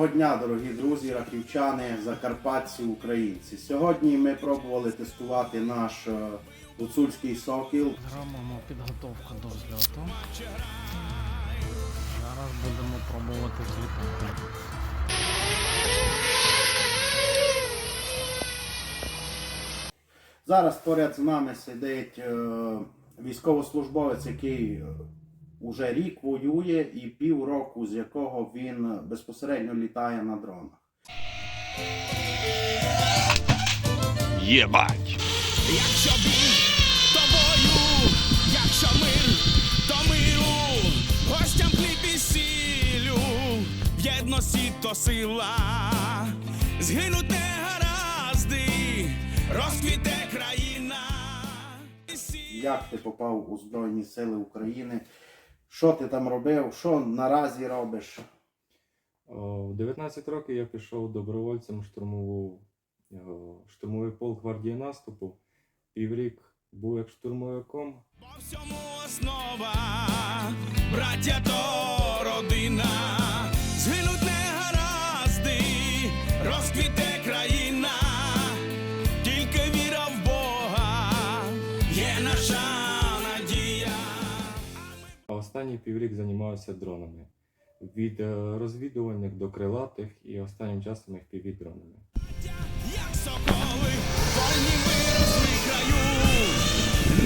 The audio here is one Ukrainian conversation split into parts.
Доброго дня, дорогі друзі, раківчани, закарпатці, українці. Сьогодні ми пробували тестувати наш е, гуцульський сокіл. Робимо підготовку до зльоту. Зараз будемо пробувати злітати. Зараз поряд з нами сидить е, військовослужбовець, який е, уже рік воює і півроку, з якого він безпосередньо літає на дронах. Єбать! Якщо бій, то бою, якщо мир, то миру, гостям хліб і сілю, в єдності то сила, згинуть не гаразди, розквіте країна. Як ти попав у Збройні Сили України? Що ти там робив? Що наразі робиш? В 19 років я пішов добровольцем штурмову е, штурмовий полк гвардії наступу. Піврік був як штурмовиком. По всьому основа, останній піврік займався дронами. Від е, розвідувальних до крилатих і останнім часом їх півдронами. Як соколи, вольні виросли краю,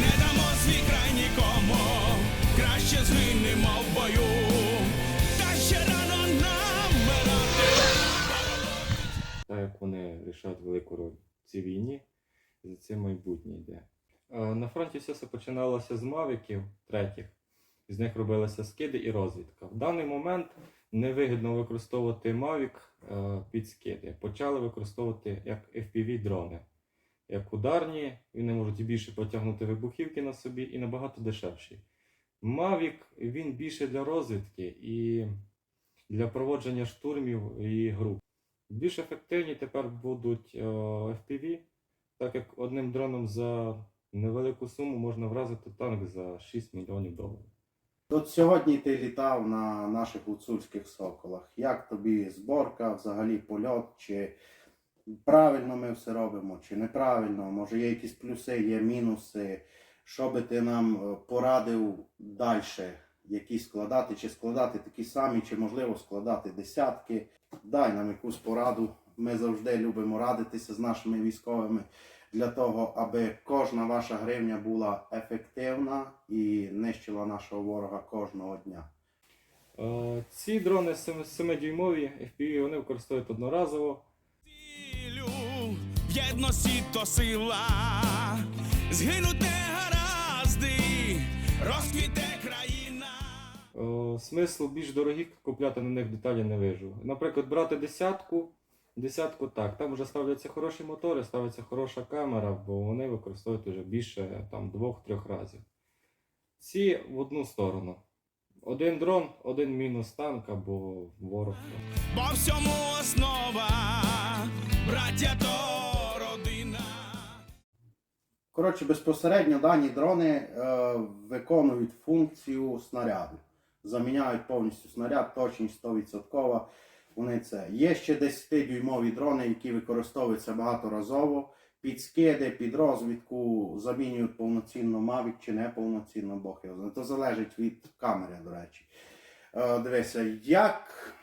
не дамо свій край нікому, краще згинемо в бою, та ще рано нам. Так як вони рішають велику роль в цій війні, за цим майбутнє йде. Е, На фронті все це починалося з мавіків третіх. З них робилися скиди і розвідка. В даний момент невигідно використовувати Mavic е, під скиди. Почали використовувати як FPV-дрони. Як ударні, вони можуть більше потягнути вибухівки на собі і набагато дешевші. Mavic він більше для розвідки і для проводження штурмів і груп. Більш ефективні тепер будуть е, FPV, так як одним дроном за невелику суму можна вразити танк за 6 мільйонів доларів. От сьогодні ти літав на наших гуцульських соколах. Як тобі зборка, взагалі польот? Чи правильно ми все робимо, чи неправильно? Може є якісь плюси, є мінуси? Що би ти нам е, порадив далі? Які складати, чи складати такі самі, чи можливо складати десятки? Дай нам якусь пораду. Ми завжди любимо радитися з нашими військовими для того, аби кожна ваша гривня була ефективна і нищила нашого ворога кожного дня. Е, Ці дрони 7-дюймові FPV вони використовують одноразово. Цілю, в єдності то сила, згинуть не гаразди, розквіте країна. Е, Смисл більш дорогих купляти на них деталі не вижу. Наприклад, брати десятку, десятку так, там вже ставляться хороші мотори, ставиться хороша камера, бо вони використовують вже більше там двох-трьох разів. Ці в одну сторону. Один дрон, один мінус танк або ворог. Бо всьому основа, браття то родина. Коротше, безпосередньо дані дрони е, виконують функцію снаряду. Заміняють повністю снаряд, точність 100%. Вони це. Є ще 10-дюймові дрони, які використовуються багаторазово. Під скиди, під розвідку замінюють повноцінно Mavic чи не повноцінно, Бог його знає. Це залежить від камери, до речі. Е, дивися, як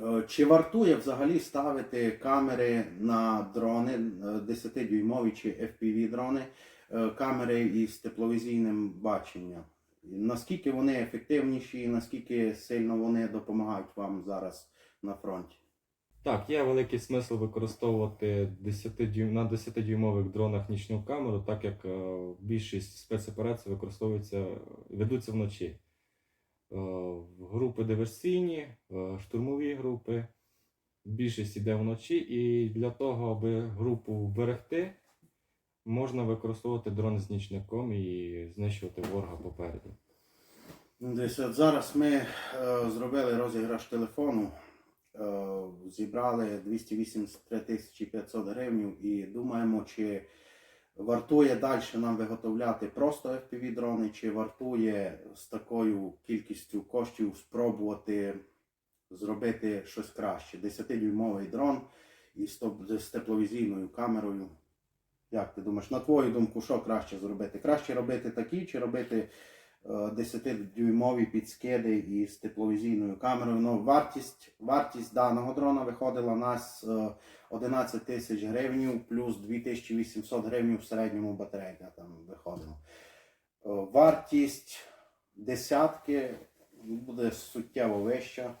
Е, Чи вартує взагалі ставити камери на дрони е, 10-дюймові чи FPV дрони, е, камери із тепловізійним баченням? Наскільки вони ефективніші наскільки сильно вони допомагають вам зараз на фронті? Так, є великий смисл використовувати 10 дюйм, на 10-дюймових дронах нічну камеру, так як е, більшість спецоперацій використовуються, ведуться вночі. Е, групи диверсійні, е, штурмові групи. Більшість йде вночі, і для того, аби групу вберегти, можна використовувати дрон з нічником і знищувати ворога попереду. Десь от зараз ми е, зробили розіграш телефону, зібрали 283 тисячі 500 гривень і думаємо, чи вартує далі нам виготовляти просто FPV дрони, чи вартує з такою кількістю коштів спробувати зробити щось краще. 10-дюймовий дрон із з тепловізійною камерою. Як ти думаєш, на твою думку, що краще зробити? Краще робити такі чи робити е, 10-дюймові підскиди із тепловізійною камерою? Ну, вартість, вартість даного дрона виходила у нас е, 11 тисяч гривень плюс 2800 гривень в середньому батарейка там виходила. Е, Вартість десятки буде суттєво вища.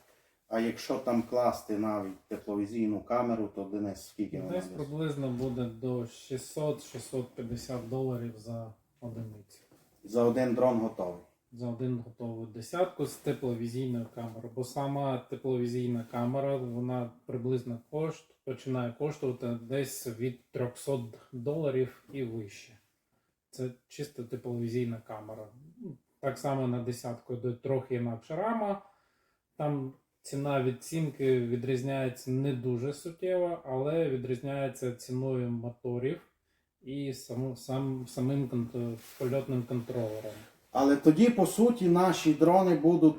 А якщо там класти навіть тепловізійну камеру, то Денис скільки вона десь? приблизно буде до 600-650 доларів за одиницю. За один дрон готовий. За один готову десятку з тепловізійною камерою. Бо сама тепловізійна камера вона приблизно кошт, починає коштувати десь від 300 доларів і вище. Це чисто тепловізійна камера. Так само на десятку йде трохи інакша рама. Там ціна відцінки відрізняється не дуже суттєво, але відрізняється ціною моторів і саму, сам, самим конт- польотним контролером. Але тоді, по суті, наші дрони будуть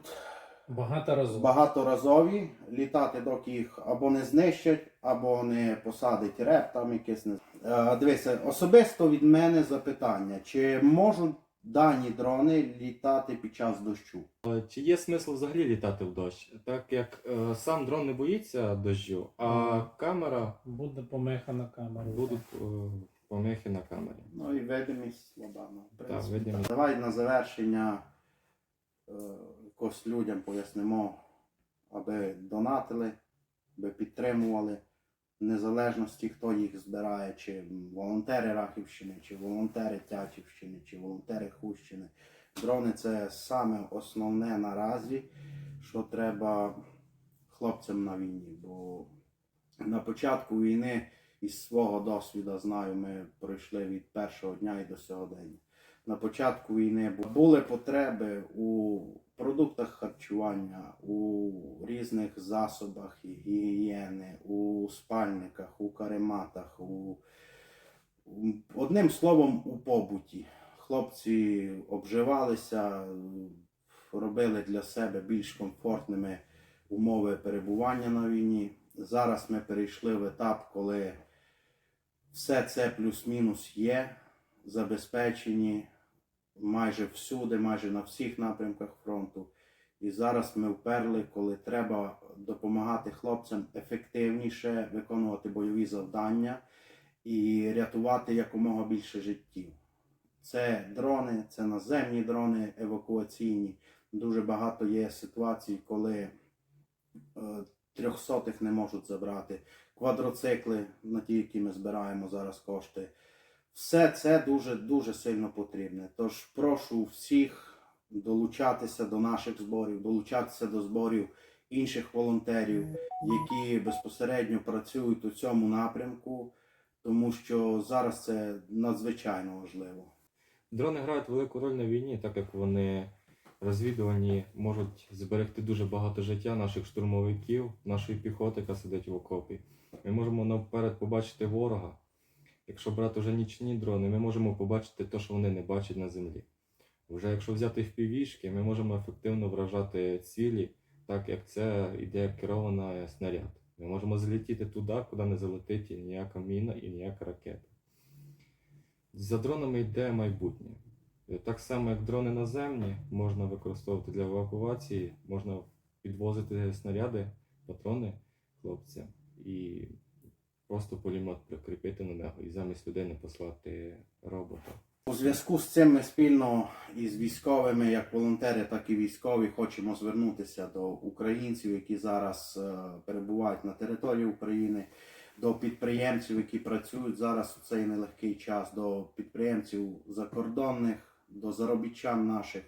Багато разів. багаторазові літати, доки їх або не знищать, або не посадить реп, там якесь не Е, Дивися, особисто від мене запитання: чи можуть дані дрони літати під час дощу? Е, Чи є смисл взагалі літати в дощ? Так як е, сам дрон не боїться дощу, а камера Буде помеха на камеру. будуть е, помехи на камері. Ну і видимість слаба. ну, в Так, принципі, видимість. Давай на завершення е, якось людям пояснимо, аби донатили, аби підтримували в незалежності, хто їх збирає, чи волонтери Рахівщини, чи волонтери Тячівщини, чи волонтери Хущини. Дрони це саме основне наразі, що треба хлопцям на війні. Бо на початку війни із свого досвіду знаю, ми пройшли від першого дня і до сьогодення. На початку війни були потреби у продуктах харчування, у різних засобах гігієни, у спальниках, у карематах, у одним словом, у побуті. Хлопці обживалися, робили для себе більш комфортними умови перебування на війні. Зараз ми перейшли в етап, коли все це плюс-мінус є, забезпечені майже всюди, майже на всіх напрямках фронту. І зараз ми вперли, коли треба допомагати хлопцям ефективніше виконувати бойові завдання і рятувати якомога більше життів. Це дрони, це наземні дрони евакуаційні. Дуже багато є ситуацій, коли е, трьохсотих не можуть забрати, квадроцикли, на ті, які ми збираємо зараз кошти. Все це дуже дуже сильно потрібне. Тож прошу всіх долучатися до наших зборів, долучатися до зборів інших волонтерів, які безпосередньо працюють у цьому напрямку, тому що зараз це надзвичайно важливо. Дрони грають велику роль на війні, так як вони розвідувальні, можуть зберегти дуже багато життя наших штурмовиків, нашої піхоти, яка сидить в окопі. Ми можемо наперед побачити ворога. Якщо брати вже нічні дрони, ми можемо побачити те, що вони не бачать на землі. Вже якщо взяти впівішки, ми можемо ефективно вражати цілі, так як це йде керована снаряд. Ми можемо залетіти туди, куди не залетить ніяка міна і ніяка ракета. За дронами йде майбутнє. Так само, як дрони наземні можна використовувати для евакуації, можна підвозити снаряди, патрони хлопцям і просто пулемет прикріпити на нього і замість людини послати робота. У зв'язку з цим ми спільно із військовими, як волонтери, так і військові, хочемо звернутися до українців, які зараз е, перебувають на території України, до підприємців, які працюють зараз у цей нелегкий час, до підприємців закордонних, до заробітчан наших.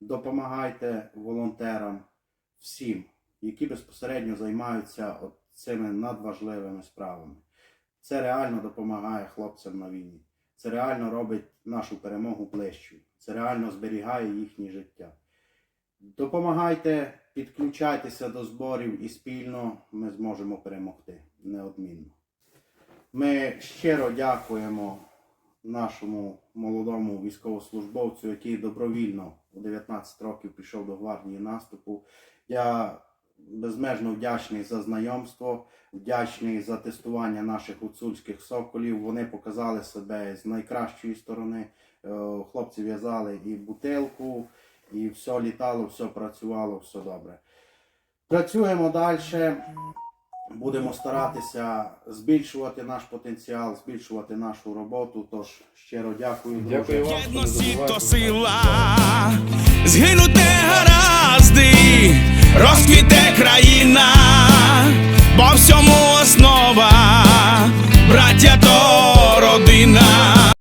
Допомагайте волонтерам всім, які безпосередньо займаються от цими надважливими справами. Це реально допомагає хлопцям на війні. Це реально робить нашу перемогу ближчою. Це реально зберігає їхнє життя. Допомагайте, підключайтеся до зборів і спільно ми зможемо перемогти неодмінно. Ми щиро дякуємо нашому молодому військовослужбовцю, який добровільно у 19 років пішов до гвардії наступу. Я безмежно вдячний за знайомство, вдячний за тестування наших гуцульських соколів. Вони показали себе з найкращої сторони. Е, Хлопці в'язали і бутилку, і все літало, все працювало, все добре. Працюємо далі. Будемо старатися збільшувати наш потенціал, збільшувати нашу роботу. Тож щиро дякую. Дякую вам, Єдності то сила, згинути розквіте країна, бо всьому основа, браття то родина.